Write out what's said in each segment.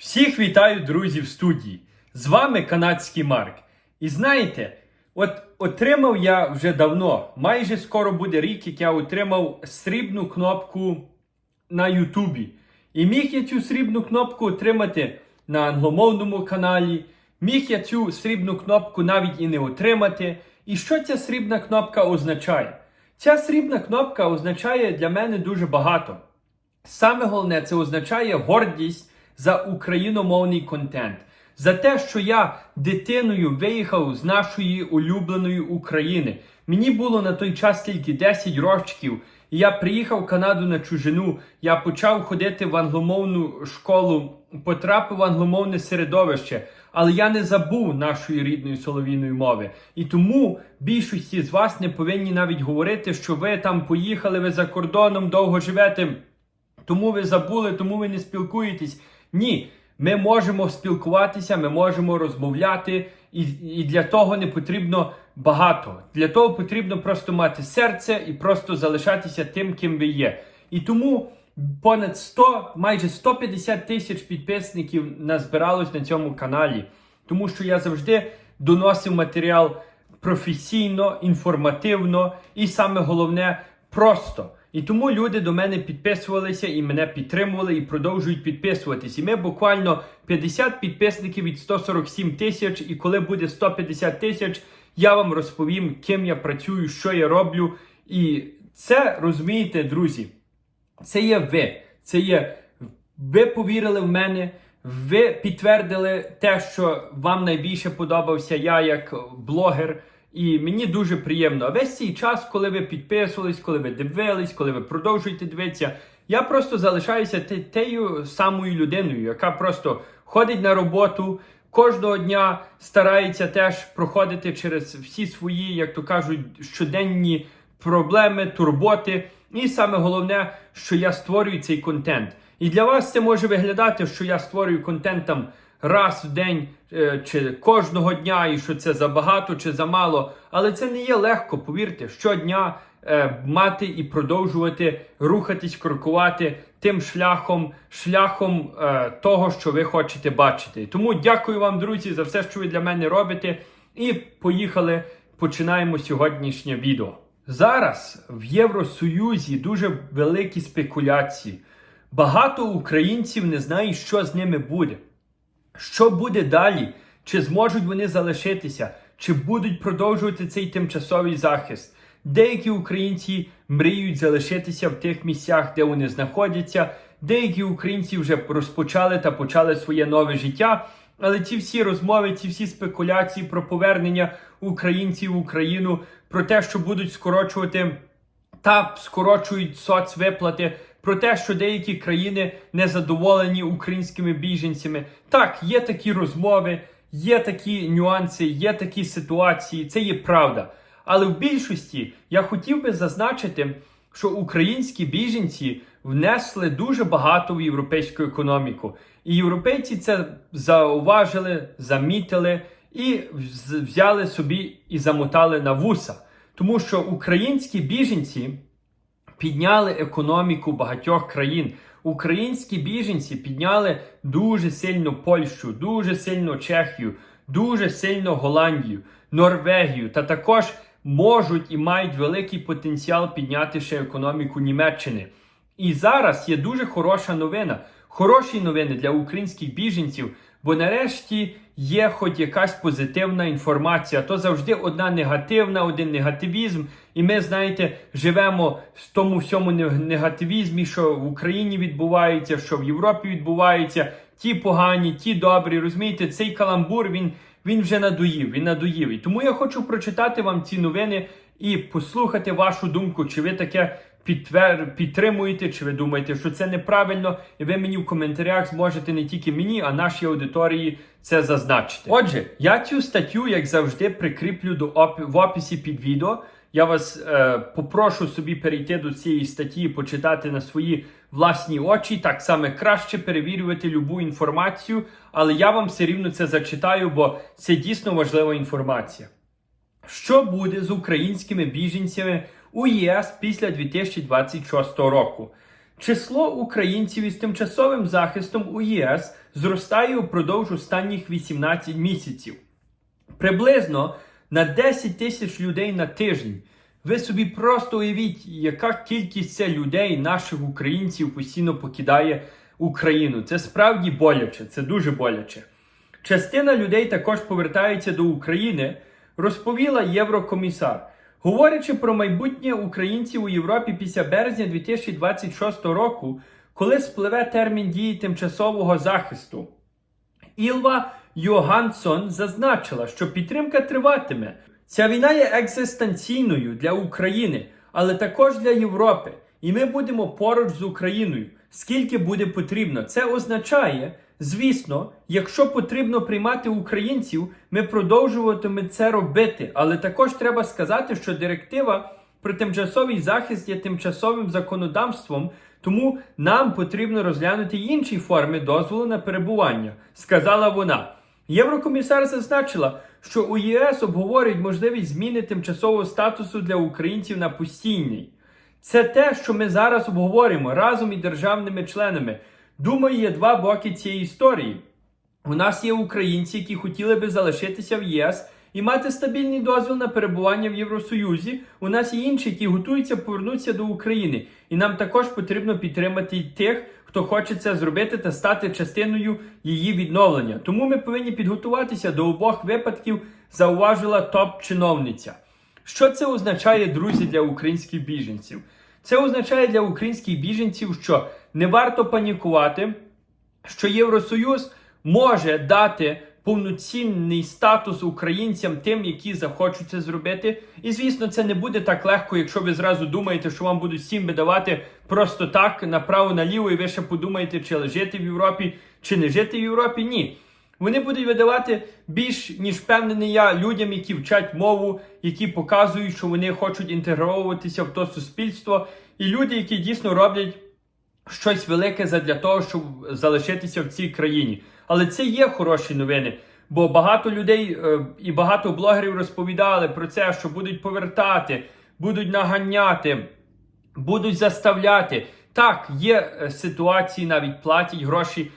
Всіх вітаю, друзі, в студії. З вами канадський Марк. І знаєте, от отримав я вже давно, майже скоро буде рік, як я отримав срібну кнопку на Ютубі. І міг я цю срібну кнопку отримати на англомовному каналі. Міг я цю срібну кнопку навіть і не отримати. І що ця срібна кнопка означає? Ця срібна кнопка означає для мене дуже багато. Саме головне, це означає гордість за україномовний контент. За те, що я дитиною виїхав з нашої улюбленої України. Мені було на той час тільки 10 років, і я приїхав в Канаду на чужину. Я почав ходити в англомовну школу, потрапив в англомовне середовище, але я не забув нашої рідної солов'їної мови. І тому більшості з вас не повинні навіть говорити, що ви там поїхали, ви за кордоном довго живете. Тому ви забули, тому ви не спілкуєтесь. Ні, ми можемо спілкуватися, ми можемо розмовляти, і, і для того не потрібно багато. Для того потрібно просто мати серце і просто залишатися тим, ким ви є. І тому понад 100, майже 150 тисяч підписників назбиралось на цьому каналі. Тому що я завжди доносив матеріал професійно, інформативно і саме головне просто. І тому люди до мене підписувалися і мене підтримували і продовжують підписуватись. І ми буквально 50 підписників від 147 тисяч. І коли буде 150 тисяч, я вам розповім, ким я працюю, що я роблю. І це розумієте, друзі, це є ви. Це є ви повірили в мене. Ви підтвердили те, що вам найбільше подобався я як блогер. І мені дуже приємно. А весь цей час, коли ви підписувались, коли ви дивились, коли ви продовжуєте дивитися, я просто залишаюся тею самою людиною, яка просто ходить на роботу, кожного дня старається теж проходити через всі свої, як то кажуть, щоденні проблеми, турботи. І саме головне, що я створюю цей контент. І для вас це може виглядати, що я створюю контент там раз в день е, чи кожного дня, і що це забагато чи замало. Але це не є легко, повірте, щодня е, мати і продовжувати рухатись, крокувати тим шляхом, шляхом е, того, що ви хочете бачити. Тому дякую вам, друзі, за все, що ви для мене робите. І поїхали. Починаємо сьогоднішнє відео. Зараз в Євросоюзі дуже великі спекуляції. Багато українців не знають, що з ними буде. Що буде далі? Чи зможуть вони залишитися, чи будуть продовжувати цей тимчасовий захист? Деякі українці мріють залишитися в тих місцях, де вони знаходяться. Деякі українці вже розпочали та почали своє нове життя. Але ці всі розмови, ці всі спекуляції про повернення українців в Україну, про те, що будуть скорочувати та скорочують соцвиплати, про те, що деякі країни не задоволені українськими біженцями. Так, є такі розмови, є такі нюанси, є такі ситуації, це є правда. Але в більшості я хотів би зазначити, що українські біженці внесли дуже багато в європейську економіку. І європейці це зауважили, замітили і взяли собі і замотали на вуса. Тому що українські біженці підняли економіку багатьох країн. Українські біженці підняли дуже сильно Польщу, дуже сильно Чехію, дуже сильно Голландію, Норвегію та також можуть і мають великий потенціал підняти ще економіку Німеччини. І зараз є дуже хороша новина. Хороші новини для українських біженців, бо нарешті є хоч якась позитивна інформація. То завжди одна негативна, один негативізм. І ми, знаєте, живемо в тому всьому не- негативізмі, що в Україні відбувається, що в Європі відбувається. Ті погані, ті добрі. Розумієте, цей каламбур він, він вже надоїв. Він надоїв. І тому я хочу прочитати вам ці новини і послухати вашу думку, чи ви таке підтвер... підтримуєте, чи ви думаєте, що це неправильно, і ви мені в коментарях зможете не тільки мені, а нашій аудиторії це зазначити. Отже, я цю статтю, як завжди, прикріплю до опі... в описі під відео. Я вас е, попрошу собі перейти до цієї статті і почитати на свої власні очі. Так само краще перевірювати любу інформацію, але я вам все рівно це зачитаю, бо це дійсно важлива інформація. Що буде з українськими біженцями у ЄС після 2026 року? Число українців із тимчасовим захистом у ЄС зростає упродовж останніх 18 місяців. Приблизно на 10 тисяч людей на тиждень. Ви собі просто уявіть, яка кількість це людей, наших українців, постійно покидає Україну. Це справді боляче, це дуже боляче. Частина людей також повертається до України, розповіла Єврокомісар. Говорячи про майбутнє українців у Європі після березня 2026 року, коли спливе термін дії тимчасового захисту. Ілва Йоганссон зазначила, що підтримка триватиме. Ця війна є екзистенційною для України, але також для Європи. І ми будемо поруч з Україною, скільки буде потрібно. Це означає, звісно, якщо потрібно приймати українців, ми продовжуватимемо це робити. Але також треба сказати, що директива про тимчасовий захист є тимчасовим законодавством, тому нам потрібно розглянути інші форми дозволу на перебування, сказала вона. Єврокомісар зазначила, що у ЄС обговорюють можливість зміни тимчасового статусу для українців на постійний. Це те, що ми зараз обговорюємо разом із державними членами. Думаю, є два боки цієї історії. У нас є українці, які хотіли би залишитися в ЄС і мати стабільний дозвіл на перебування в Євросоюзі. У нас є інші, які готуються повернутися до України. І нам також потрібно підтримати тих, хто хоче це зробити та стати частиною її відновлення. Тому ми повинні підготуватися до обох випадків, зауважила топ-чиновниця. Що це означає, друзі, для українських біженців? Це означає для українських біженців, що не варто панікувати, що Євросоюз може дати повноцінний статус українцям, тим, які захочуть це зробити. І звісно, це не буде так легко, якщо ви зразу думаєте, що вам будуть всім видавати просто так направо-наліво, і ви ще подумаєте, чи жити в Європі, чи не жити в Європі. Ні. Вони будуть видавати більш ніж впевнений я людям, які вчать мову, які показують, що вони хочуть інтегровуватися в то суспільство, і люди, які дійсно роблять щось велике задля того, щоб залишитися в цій країні. Але це є хороші новини. Бо багато людей е, і багато блогерів розповідали про це, що будуть повертати, будуть наганяти, будуть заставляти. Так, є е, ситуації, навіть платять гроші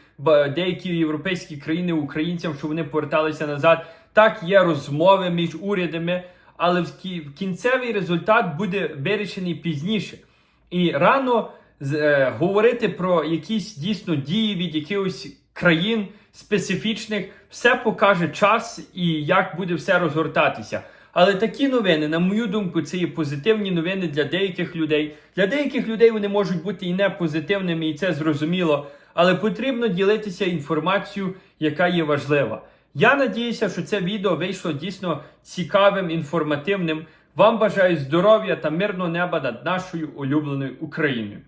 деякі європейські країни українцям, щоб вони поверталися назад. Так, є розмови між урядами, але в кінцевий результат буде вирішений пізніше. І рано е, говорити про якісь дійсно дії від якихось країн специфічних, все покаже час і як буде все розгортатися. Але такі новини, на мою думку, це є позитивні новини для деяких людей. Для деяких людей вони можуть бути і не позитивними, і це зрозуміло. Але потрібно ділитися інформацією, яка є важлива. Я надіюся, що це відео вийшло дійсно цікавим, інформативним. Вам бажаю здоров'я та мирного неба над нашою улюбленою Україною.